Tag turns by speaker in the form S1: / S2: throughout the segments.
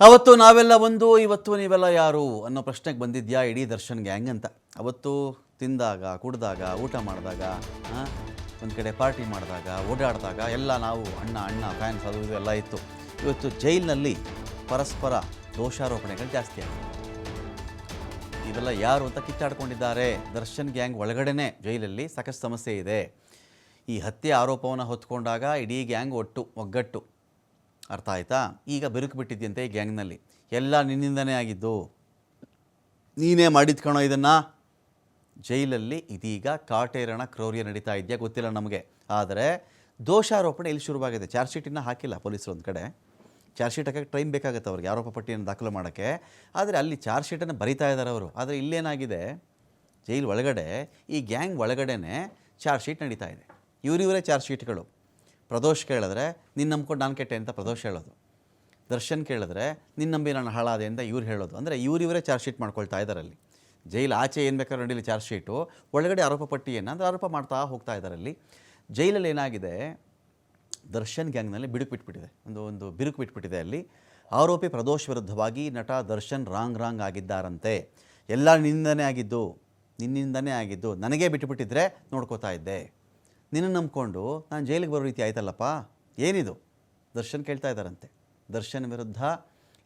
S1: ಅವತ್ತು ನಾವೆಲ್ಲ ಒಂದು, ಇವತ್ತು ನೀವೆಲ್ಲ ಯಾರು ಅನ್ನೋ ಪ್ರಶ್ನೆಗೆ ಬಂದಿದ್ಯಾ? ಇಡೀ ದರ್ಶನ್ ಗ್ಯಾಂಗ್ ಅಂತ. ಅವತ್ತು ತಿಂದಾಗ, ಕುಡ್ದಾಗ, ಊಟ ಮಾಡಿದಾಗ ಒಂದು ಕಡೆ ಪಾರ್ಟಿ ಮಾಡಿದಾಗ, ಓಡಾಡಿದಾಗ ಎಲ್ಲ ನಾವು, ಅಣ್ಣ ಅಣ್ಣ ಫ್ಯಾನ್ಸ್ ಅದು ಇದು ಎಲ್ಲ ಇತ್ತು. ಇವತ್ತು ಜೈಲಿನಲ್ಲಿ ಪರಸ್ಪರ ದೋಷಾರೋಪಣೆಗಳು ಜಾಸ್ತಿ ಆಗಿದೆ. ಇವೆಲ್ಲ ಯಾರು ಅಂತ ಕಿತ್ತಾಡ್ಕೊಂಡಿದ್ದಾರೆ? ದರ್ಶನ್ ಗ್ಯಾಂಗ್ ಒಳಗಡೆನೇ ಜೈಲಲ್ಲಿ ಸಾಕಷ್ಟು ಸಮಸ್ಯೆ ಇದೆ. ಈ ಹತ್ಯೆ ಆರೋಪವನ್ನು ಹೊತ್ಕೊಂಡಾಗ ಇಡೀ ಗ್ಯಾಂಗ್ ಒಟ್ಟು, ಒಗ್ಗಟ್ಟು. ಅರ್ಥ ಆಯ್ತಾ? ಈಗ ಬಿರುಕು ಬಿಟ್ಟಿದ್ಯಂತೆ ಗ್ಯಾಂಗ್ನಲ್ಲಿ. ಎಲ್ಲ ನಿನ್ನಿಂದನೇ ಆಗಿದ್ದು. ನೀನೇ ಮಾಡಿದ್ ಕಣೋ ಇದನ್ನು? ಜೈಲಲ್ಲಿ ಇದೀಗ ಕಾಟೇರಣ ಕ್ರೌರ್ಯ ನಡೀತಾ ಇದೆಯಾ? ಗೊತ್ತಿಲ್ಲ ನಮಗೆ. ಆದರೆ ದೋಷಾರೋಪಣೆ ಇಲ್ಲಿ ಶುರುವಾಗಿದೆ. ಚಾರ್ಜ್ ಶೀಟನ್ನು ಹಾಕಿಲ್ಲ ಪೊಲೀಸರು ಒಂದು ಕಡೆ. ಚಾರ್ಜ್ ಶೀಟ್ ಹಾಕಕ್ಕೆ ಟೈಮ್ ಬೇಕಾಗುತ್ತೆ ಅವ್ರಿಗೆ, ಆರೋಪ ಪಟ್ಟಿಯನ್ನು ದಾಖಲು ಮಾಡೋಕ್ಕೆ. ಆದರೆ ಅಲ್ಲಿ ಚಾರ್ಜ್ ಶೀಟನ್ನು ಬರಿತಾ ಇದ್ದಾರೆ ಅವರು. ಆದರೆ ಇಲ್ಲೇನಾಗಿದೆ? ಜೈಲು ಒಳಗಡೆ, ಈ ಗ್ಯಾಂಗ್ ಒಳಗಡೆನೇ ಚಾರ್ಜ್ ಶೀಟ್ ನಡೀತಾ ಇದೆ. ಇವರಿವರೇ ಚಾರ್ಜ್ ಶೀಟ್ಗಳು. ಪ್ರದೋಷ್ ಕೇಳಿದ್ರೆ ನಿನ್ನ ನಂಬ್ಕೊಂಡು ನಾನು ಕೆಟ್ಟೆ ಅಂತ ಪ್ರದೋಷ್ ಹೇಳೋದು. ದರ್ಶನ್ ಕೇಳಿದ್ರೆ ನಿನ್ನ ನಂಬಿ ನಾನು ಹಾಳಾದೆ ಅಂತ ಇವ್ರು ಹೇಳೋದು. ಅಂದರೆ ಇವರಿವರೇ ಚಾರ್ಜ್ ಶೀಟ್ ಮಾಡ್ಕೊಳ್ತಾ ಇದ್ದಾರೆ ಅಲ್ಲಿ ಜೈಲು ಆಚೆ ಏನು ಬೇಕಾದ್ರೂ ನಡೀಲಿ ಚಾರ್ಜ್ ಶೀಟು, ಒಳಗಡೆ ಆರೋಪ ಪಟ್ಟಿಯನ್ನು ಅಂದರೆ ಆರೋಪ ಮಾಡ್ತಾ ಹೋಗ್ತಾ ಇದ್ದಾರೆ ಅಲ್ಲಿ ಜೈಲಲ್ಲಿ ಏನಾಗಿದೆ, ದರ್ಶನ್ ಗ್ಯಾಂಗ್ನಲ್ಲಿ ಬಿಡುಕು ಬಿಟ್ಬಿಟ್ಟಿದೆ. ಒಂದು ಒಂದು ಬಿರುಕು ಬಿಟ್ಬಿಟ್ಟಿದೆ ಅಲ್ಲಿ. ಆರೋಪಿ ಪ್ರದೋಷ್ ವಿರುದ್ಧವಾಗಿ ನಟ ದರ್ಶನ್ ರಾಂಗ್ ರಾಂಗ್ ಆಗಿದ್ದಾರಂತೆ. ಎಲ್ಲ ನಿನ್ನಿಂದನೇ ಆಗಿದ್ದು ನಿನ್ನಿಂದನೇ ಆಗಿದ್ದು, ನನಗೇ ಬಿಟ್ಟುಬಿಟ್ಟಿದ್ರೆ ನೋಡ್ಕೋತಾ ಇದ್ದೆ. ನಿನ್ನ ನಂಬಿಕೊಂಡು ನಾನು ಜೈಲಿಗೆ ಬರೋ ರೀತಿ ಆಯ್ತಲ್ಲಪ್ಪ? ಏನಿದು? ದರ್ಶನ್ ಕೇಳ್ತಾ ಇದ್ದಾರಂತೆ. ದರ್ಶನ್ ವಿರುದ್ಧ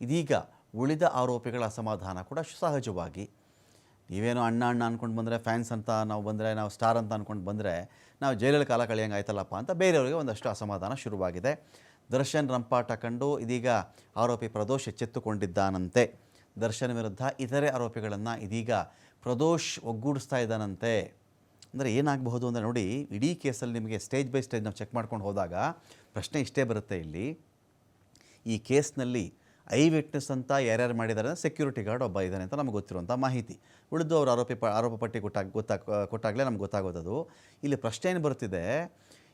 S1: ಇದೀಗ ಉಳಿದ ಆರೋಪಿಗಳ ಅಸಮಾಧಾನ ಕೂಡ ಸಹಜವಾಗಿ. ನೀವೇನೋ ಅಣ್ಣ ಅಣ್ಣ ಅಂದ್ಕೊಂಡು ಬಂದರೆ ಫ್ಯಾನ್ಸ್ ಅಂತ ನಾವು ಬಂದರೆ ನಾವು ಸ್ಟಾರ್ ಅಂತ ಅಂದ್ಕೊಂಡು ಬಂದರೆ ನಾವು ಜೈಲಲ್ಲಿ ಕಾಲ ಕಳೆಯಂಗೆ ಆಯ್ತಲ್ಲಪ್ಪ ಅಂತ ಬೇರೆಯವರಿಗೆ ಒಂದಷ್ಟು ಅಸಮಾಧಾನ ಶುರುವಾಗಿದೆ. ದರ್ಶನ್ ರಂಪಾಟ ಕಂಡು ಇದೀಗ ಆರೋಪಿ ಪ್ರದೋಷ್ ಎಚ್ಚೆತ್ತುಕೊಂಡಿದ್ದಾನಂತೆ. ದರ್ಶನ್ ವಿರುದ್ಧ ಇತರೆ ಆರೋಪಿಗಳನ್ನು ಇದೀಗ ಪ್ರದೋಷ್ ಒಗ್ಗೂಡಿಸ್ತಾ ಇದ್ದಾನಂತೆ. ಅಂದರೆ ಏನಾಗಬಹುದು ಅಂದರೆ ನೋಡಿ, ಇಡೀ ಕೇಸಲ್ಲಿ ನಿಮಗೆ ಸ್ಟೇಜ್ ಬೈ ಸ್ಟೇಜ್ ನಾವು ಚೆಕ್ ಮಾಡ್ಕೊಂಡು ಹೋದಾಗ ಪ್ರಶ್ನೆ ಇಷ್ಟೇ ಬರುತ್ತೆ ಇಲ್ಲಿ. ಈ ಕೇಸ್ನಲ್ಲಿ ಐ ವಿಟ್ನೆಸ್ ಅಂತ ಯಾರ್ಯಾರು ಮಾಡಿದ್ದಾರೆ ಸೆಕ್ಯೂರಿಟಿ ಗಾರ್ಡ್ ಒಬ್ಬ ಇದ್ದಾನೆ ಅಂತ ನಮಗೆ ಗೊತ್ತಿರುವಂಥ ಮಾಹಿತಿ. ಉಳಿದು ಅವರು ಆರೋಪಿ ಪ, ಆರೋಪ ಪಟ್ಟಿ ಕೊಟ್ಟಾಗ ಗೊತ್ತಾಗ ಕೊಟ್ಟಾಗಲೇ ನಮ್ಗೆ ಗೊತ್ತಾಗೋದದು. ಇಲ್ಲಿ ಪ್ರಶ್ನೆ ಏನು ಬರ್ತಿದೆ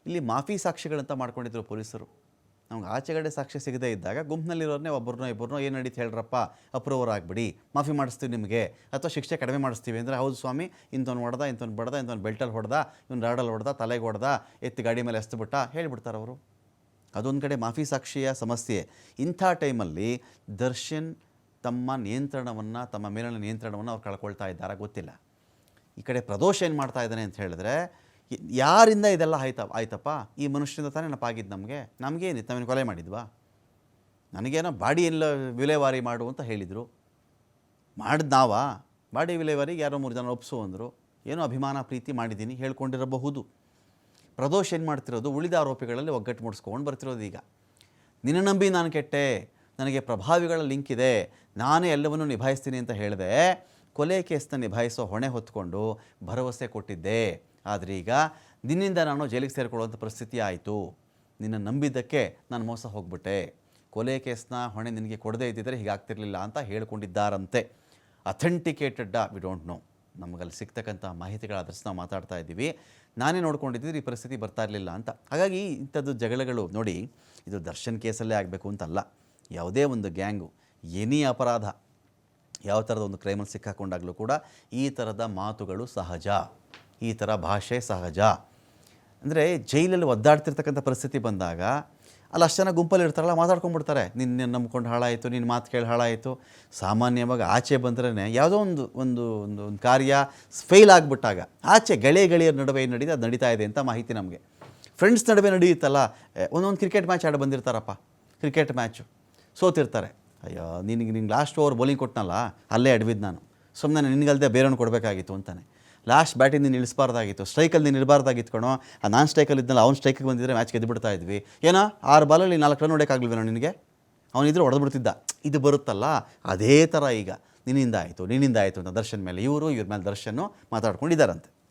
S1: ಇಲ್ಲಿ ಮಾಫಿ ಸಾಕ್ಷಿಗಳಂತ ಮಾಡ್ಕೊಂಡಿದ್ರು ಪೊಲೀಸರು. ನಮ್ಗೆ ಆಚೆಗಡೆ ಸಾಕ್ಷಿ ಸಿಗದೇ ಇದ್ದಾಗ ಗುಂಪಿನಲ್ಲಿರೋರನ್ನೇ ಒಬ್ಬರನ್ನೋ ಇಬ್ಬರನ್ನೋ ಏನು ನಡೀತು ಹೇಳ್ರಪ್ಪ ಅಪ್ರೂವರ್ ಆಗಿಬಿಡಿ, ಮಾಫಿ ಮಾಡಿಸ್ತೀವಿ ನಿಮಗೆ, ಅಥವಾ ಶಿಕ್ಷೆ ಕಡಿಮೆ ಮಾಡಿಸ್ತೀವಿ ಅಂದರೆ, ಹೌದು ಸ್ವಾಮಿ, ಇಂಥವ್ನು ಹೊಡೆದ, ಇಂಥವ್ನು ಬಡ್ದ, ಇಂಥವ್ನು ಬೆಲ್ಟಲ್ಲಿ ಹೊಡೆದ, ಇವ್ನು ರಾಡಲ್ಲಿ ಹೊಡೆದ, ತಲೆಗೆ ಹೊಡೆದ, ಎತ್ತಿ ಗಾಡಿ ಮೇಲೆ ಎಸ್ದುಬಿಟ್ಟ ಹೇಳ್ಬಿಡ್ತಾರೆ ಅವರು. ಅದೊಂದು ಕಡೆ ಮಾಫಿ ಸಾಕ್ಷಿಯ ಸಮಸ್ಯೆ. ಇಂಥ ಟೈಮಲ್ಲಿ ದರ್ಶನ್ ತಮ್ಮ ನಿಯಂತ್ರಣವನ್ನು, ತಮ್ಮ ಮೇಲಿನ ನಿಯಂತ್ರಣವನ್ನು ಅವ್ರು ಕಳ್ಕೊಳ್ತಾ ಇದ್ದಾರಾ ಗೊತ್ತಿಲ್ಲ. ಈ ಕಡೆ ಪ್ರದೋಷ ಏನು ಮಾಡ್ತಾ ಇದ್ದಾನೆ ಅಂತ ಹೇಳಿದ್ರೆ ಯಾರಿಂದ ಇದೆಲ್ಲ ಆಯ್ತ ಆಯ್ತಪ್ಪ? ಈ ಮನುಷ್ಯನಿಂದ ತಾನೇ ನೆನಪಾಗಿದ್ದು ನಮಗೆ. ನಮಗೇನಿತ್ತು ನಮಗೆ ಕೊಲೆ ಮಾಡಿದ್ವಾ? ನನಗೇನೋ ಬಾಡಿ ಎಲ್ಲ ವಿಲೇವಾರಿ ಮಾಡು ಅಂತ ಹೇಳಿದರು. ಮಾಡಿದ ನಾವಾ? ಬಾಡಿ ವಿಲೇವಾರಿಗೆ ಯಾರೋ ಮೂರು ಜನ ಒಪ್ಸು ಅಂದರು. ಏನೋ ಅಭಿಮಾನ, ಪ್ರೀತಿ ಮಾಡಿದ್ದೀನಿ, ಹೇಳ್ಕೊಂಡಿರಬಹುದು. ಪ್ರದೋಷ್ ಏನು ಮಾಡ್ತಿರೋದು? ಉಳಿದ ಆರೋಪಿಗಳಲ್ಲಿ ಒಗ್ಗಟ್ಟು ಮುಡಿಸ್ಕೊಂಡು ಬರ್ತಿರೋದು ಈಗ. ನಿನ್ನ ನಂಬಿ ನಾನು ಕೆಟ್ಟೆ. ನನಗೆ ಪ್ರಭಾವಿಗಳ ಲಿಂಕ್ ಇದೆ. ನಾನೇ ಎಲ್ಲವನ್ನೂ ನಿಭಾಯಿಸ್ತೀನಿ ಅಂತ ಹೇಳಿದೆ, ಕೊಲೆ ಕೇಸನ್ನ ನಿಭಾಯಿಸೋ ಹೊಣೆ ಹೊತ್ಕೊಂಡು ಭರವಸೆ ಕೊಟ್ಟಿದ್ದೆ. ಆದರೆ ಈಗ ನಿನ್ನಿಂದ ನಾನು ಜೈಲಿಗೆ ಸೇರಿಕೊಳ್ಳುವಂಥ ಪರಿಸ್ಥಿತಿ ಆಯಿತು. ನಿನ್ನ ನಂಬಿದ್ದಕ್ಕೆ ನಾನು ಮೋಸ ಹೋಗ್ಬಿಟ್ಟೆ. ಕೊಲೆ ಕೇಸ್ನ ಹೊಣೆ ನಿನಗೆ ಕೊಡದೇ ಇದ್ದಿದ್ದರೆ ಹೀಗಾಗ್ತಿರ್ಲಿಲ್ಲ ಅಂತ ಹೇಳ್ಕೊಂಡಿದ್ದಾರಂತೆ. ಅಥೆಂಟಿಕೇಟೆಡ್ ವಿ ಡೋಂಟ್ ನೋ ನಮಗಲ್ಲಿ ಸಿಗ್ತಕ್ಕಂಥ ಮಾಹಿತಿಗಳ ಮಾತಾಡ್ತಾ ಇದ್ದೀವಿ. ನಾನೇ ನೋಡ್ಕೊಂಡಿದ್ದೀರಿ ಈ ಪರಿಸ್ಥಿತಿ ಬರ್ತಾ ಇರಲಿಲ್ಲ ಅಂತ. ಹಾಗಾಗಿ ಇಂಥದ್ದು ಜಗಳಗಳು ನೋಡಿ, ಇದು ದರ್ಶನ್ ಕೇಸಲ್ಲೇ ಆಗಬೇಕು ಅಂತಲ್ಲ. ಯಾವುದೇ ಒಂದು ಗ್ಯಾಂಗು ಎನಿ ಅಪರಾಧ, ಯಾವ ಥರದ ಒಂದು ಕ್ರೈಮಲ್ಲಿ ಸಿಕ್ಕಾಕೊಂಡಾಗಲೂ ಕೂಡ ಈ ಥರದ ಮಾತುಗಳು ಸಹಜ. ಈ ಥರ ಭಾಷೆ ಸಹಜ. ಅಂದರೆ ಜೈಲಲ್ಲಿ ಒದ್ದಾಡ್ತಿರ್ತಕ್ಕಂಥ ಪರಿಸ್ಥಿತಿ ಬಂದಾಗ ಅಲ್ಲಿ ಅಷ್ಟು ಜನ ಗುಂಪಲ್ಲಿ ಇರ್ತಾರಲ್ಲ, ಮಾತಾಡ್ಕೊಂಡ್ಬಿಡ್ತಾರೆ. ನಿನ್ನ ನಂಬ್ಕೊಂಡು ಹಾಳಾಯಿತು ನಿನ್ನ ಮಾತು ಕೇಳಿ ಹಾಳಾಯಿತು. ಸಾಮಾನ್ಯವಾಗಿ ಆಚೆ ಬಂದ್ರೇ ಯಾವುದೋ ಒಂದು ಒಂದು ಒಂದು ಒಂದು ಕಾರ್ಯ ಫೇಲ್ ಆಗಿಬಿಟ್ಟಾಗ ಆಚೆ ಗೆಳೆ ಗೆಳೆಯರ ನಡುವೆ ಏನು ನಡೀತಾ ಅದು ನಡೀತಾ ಇದೆ ಅಂತ ಮಾಹಿತಿ ನಮಗೆ. ಫ್ರೆಂಡ್ಸ್ ನಡುವೆ ನಡೆಯುತ್ತಲ್ಲ ಒಂದೊಂದು ಕ್ರಿಕೆಟ್ ಮ್ಯಾಚ್ ಆಡ ಬಂದಿರ್ತಾರಪ್ಪ. Cricket match ಸೋತಿರ್ತಾರೆ. ಅಯ್ಯೋ, ನಿನಗೆ ನಿಂಗೆ ಲಾಸ್ಟ್ ಓವರ್ ಬೌಲಿಂಗ್ ಕೊಟ್ಟನಲ್ಲ ಅಲ್ಲೇ ಅಡ್ಬಿದ್ದು ನಾನು. ಸುಮ್ಮನೆ ನಿನಗಲ್ದೆ ಬೇರೆಯವ್ನು ಕೊಡಬೇಕಾಗಿತ್ತು ಅಂತಾನೆ. ಲಾಸ್ಟ್ ಬ್ಯಾಟಿಂಗ್ ನೀನು ಇಳಿಸಬಾರ್ದಾಗಿತ್ತು ಸ್ಟ್ರೈಕಲ್ಲಿ ನೀನು ಇರಬಾರ್ದಾಗಿತ್ತು ಕಣೋ. ಆ ನಾನ್ ಸ್ಟ್ರೈಕಲ್ಲಿ ಇದ್ದಲ್ಲ ಅವ್ನು ಸ್ಟ್ರೈಕಿಗೆ ಬಂದಿದ್ದರೆ ಮ್ಯಾಚ್ ಗೆದ್ದುಬಿಡ್ತಾ ಇದ್ವಿ. ಏನೋ, ಆರು ಬಾಲಲ್ಲಿ ನಾಲ್ಕು ರನ್ ಹೊಡೆಯೋಕ್ಕಾಗಲ್ವೇನೋ ನಿನಗೆ? ಅವನಿದ್ರೆ ಹೊಡೆದ್ಬಿಡ್ತಿದ್ದ ಇದು ಬರುತ್ತಲ್ಲ? ಅದೇ ಥರ ಈಗ. ನಿನ್ನಿಂದ ಆಯಿತು ನಿನ್ನಿಂದ ಆಯಿತು ಅಂತ ದರ್ಶನ್ ಮೇಲೆ ಇವರು, ಇವ್ರ ಮೇಲೆ ದರ್ಶನ್ನು ಮಾತಾಡ್ಕೊಂಡಿದ್ದಾರಂತೆ.